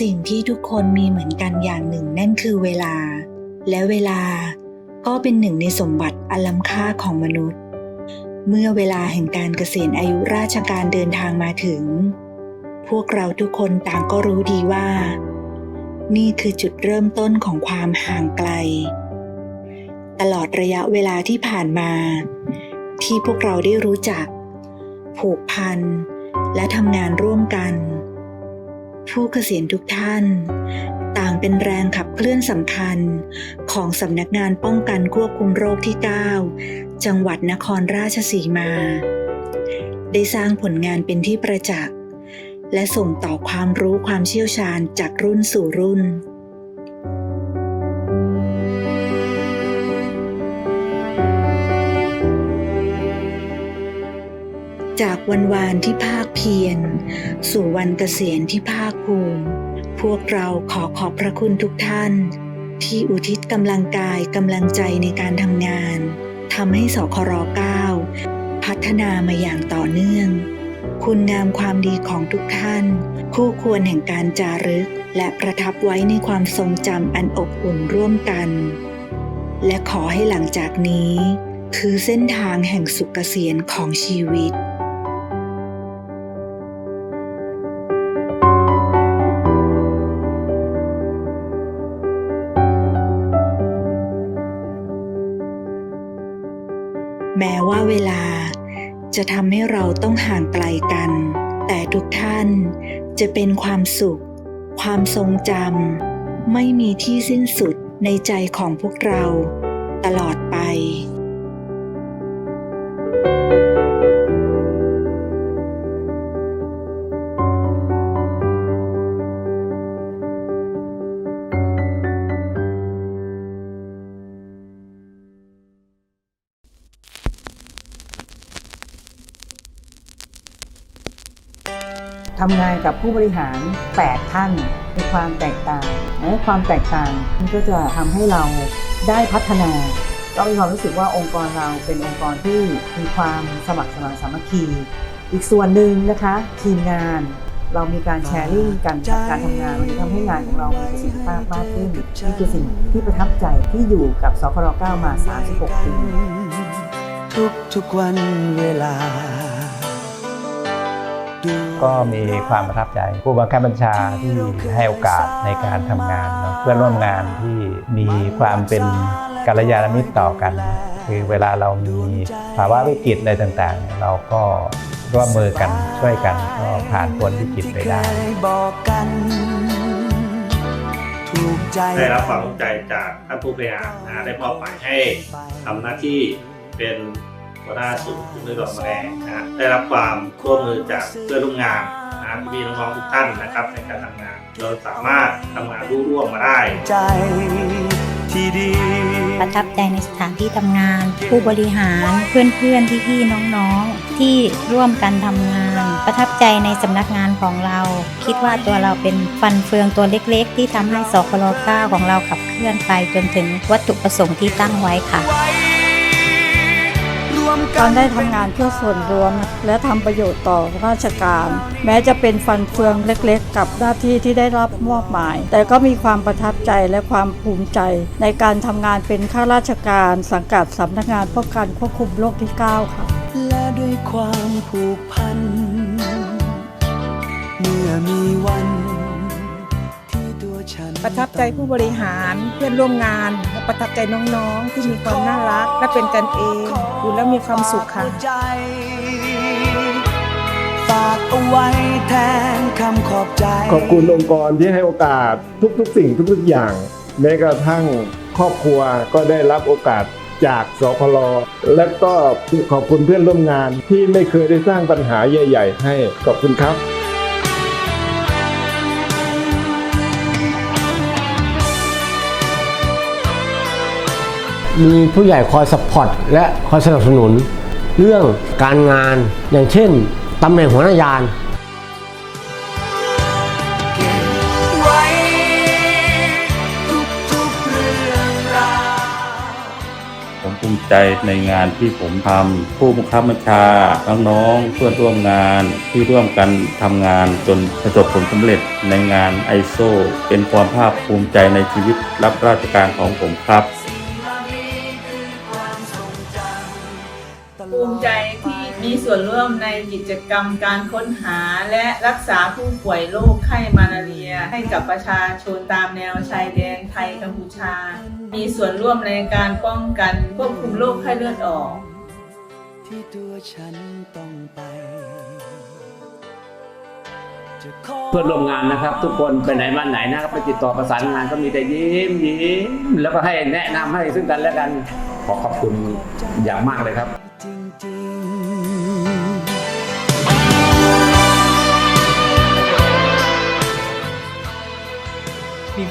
สิ่งที่ทุกคนมีเหมือนกันอย่างหนึ่งนั่นคือเวลา และเวลาก็เป็นหนึ่งในสมบัติอันล้ำค่าของมนุษย์ เมื่อเวลาแห่งการเกษียณอายุราชการเดินทางมาถึง พวกเราทุกคนต่างก็รู้ดีว่า นี่คือจุดเริ่มต้นของความห่างไกล ตลอดระยะเวลาที่ผ่านมา ที่พวกเราได้รู้จัก ผูกพัน และทำงานร่วมกัน ผู้เกษียณทุกท่าน ต่างเป็นแรงขับเคลื่อนสำคัญของสำนักงานป้องกันควบคุมโรคที่ 9 จังหวัดนครราชสีมา ได้สร้างผลงานเป็นที่ประจักษ์ และส่งต่อความรู้ความเชี่ยวชาญจากรุ่นสู่รุ่น จากวันวานที่ภาคเพียร สู่วันเกษียณที่ภาคภูมิ พวกเราขอขอบพระคุณทุกท่าน ที่อุทิศกำลังกายกำลังใจในการทำงานทำให้สคร9พัฒนามาอย่างต่อเนื่อง คุณงามความดีของทุกท่าน คู่ควรแห่งการจารึก และประทับไว้ในความทรงจำอันอบอุ่นร่วมกัน และขอให้หลังจากนี้ คือเส้นทางแห่งสุขเกษียณของชีวิต ว่าเวลาจะทำให้เราต้องห่างไกลกัน แต่ทุกท่านจะเป็นความสุข ความทรงจำไม่มีที่สิ้นสุดในใจของพวกเรา ตลอดไป ทำงานกับผู้บริหาร 8 ท่านมีความแตกต่างและความแตกต่างมันก็จะทำให้เราได้พัฒนาก็มีความรู้สึกว่าองค์กรเราเป็นองค์กรที่มีความสมัครสมานสามัคคี อีกส่วนหนึ่งนะคะ ทีมงานเรามีการแชร์ลิงกันกับการทำงานมันจะทำให้งานของเรามีประสิทธิภาพมากขึ้นนี่คือสิ่งที่ประทับใจที่อยู่กับสคร9มา 36 ปีทุกทุกๆวันเวลาดู ก็มีความประทับใจ ผู้บังคับบัญชาที่ให้โอกาสในการทำงานเนอะเพื่อนร่วมงานที่มีความเป็นกัลยาณมิตรต่อกัน คือเวลาเรามีภาวะวิกฤตอะไรต่างๆ เราก็ร่วมมือกันช่วยกันก็ผ่านพ้นวิกฤตไปได้เคยบอกกันถูกใจได้รับความสนใจจากท่านผู้บริหารนะได้มอบหมายให้ทำหน้าที่เป็น หัวหน้าศูนย์คุ้มด้วยดอกแมลงนะได้รับความร่วมมือจากเพื่อนร่วมงานนะพี่น้องๆทุกท่านนะครับในการทำงาน เราสามารถทำงานร่วมมาได้ใจที่ดีประทับใจในสถานที่ทำงาน ผู้บริหารเพื่อนๆพี่ๆน้องๆ ที่ร่วมกันทำงาน ประทับใจในสำนักงานของเรา คิดว่าตัวเราเป็นฟันเฟืองตัวเล็กๆ ที่ทำให้สคล9ของเราขับเคลื่อนไปจนถึงวัตถุประสงค์ที่ตั้งไว้ค่ะ การได้ทำงานเพื่อส่วนรวม และทำประโยชน์ต่อราชการ แม้จะเป็นฟันเฟืองเล็กๆ กับหน้าที่ที่ได้รับมอบหมาย แต่ก็มีความประทับใจและความภูมิใจ ในการทำงานเป็นข้าราชการสังกัดสำนักงานป้องกันควบคุมโรคที่ 9 ค่ะและด้วยความผูกพัน เมื่อมีวันที่ตัวฉัน ประทับใจผู้บริหารเพื่อนร่วมงานและประทับใจน้องๆ ที่มีความน่ารัก และเป็นกันเองดูแล้วมีความสุขค่ะฝากเอาไว้แทนคำขอบใจ ขอบคุณองค์กรที่ให้โอกาสทุกๆ สิ่งทุกๆอย่าง แม้กระทั่งครอบครัวก็ได้รับโอกาสจากสพลและก็ขอบคุณเพื่อนร่วมงานที่ไม่เคยได้สร้างปัญหาใหญ่ ๆ ให้ขอบคุณครับ มีผู้ใหญ่คอยสปอร์ตและคอยสนับสนุน เรื่องการงานอย่างเช่นตำแหน่งหัวหน้ายานผมภูมิมิใจในงานที่ผมทำผู้บังคับบัญชาน้องๆเพื่อนร่วมงานที่ร่วมกันทำงานจนประสบผลสำเร็จในงานไอโซเป็นความภาคภูมิใจในชีวิตรับราชการของผมครับ ส่วนร่วมในกิจกรรมการค้นหาและรักษาผู้ป่วยโรคไข้มาลาเรีย ให้กับประชาชนตามแนวชายแดนไทยกัมพูชา มีส่วนร่วมในการป้องกันควบคุมโรคไข้เลือดออก ที่ตัวฉันต้องไปเพื่อนร่วมงานนะครับ ทุกคนไปไหนมาไหนนะครับไปติดต่อประสานงานก็มีแต่ยิ้มยิ้มแล้วก็ให้แนะนำให้ซึ่งกันและกันขอขอบคุณอย่างมากเลยครับ จริง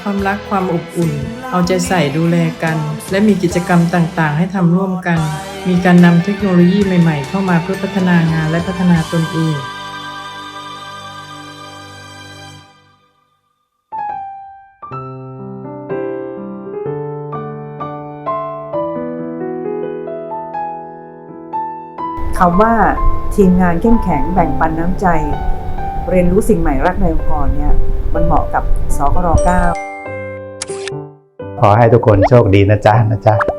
ความรักความอบอุ่น เอาใจใส่ดูแลกัน และมีกิจกรรมต่างๆ ให้ทำร่วมกัน มีการนำเทคโนโลยีใหม่ๆ เข้ามาเพื่อพัฒนางานและพัฒนาตนเองคำว่าทีมงานเข้มแข็งแบ่งปันน้ำใจ เรียนรู้สิ่งใหม่รักในองค์กรเนี่ยมันเหมาะกับสกร9 ขอให้ทุกคนโชคดีนะจ๊ะนะจ๊ะ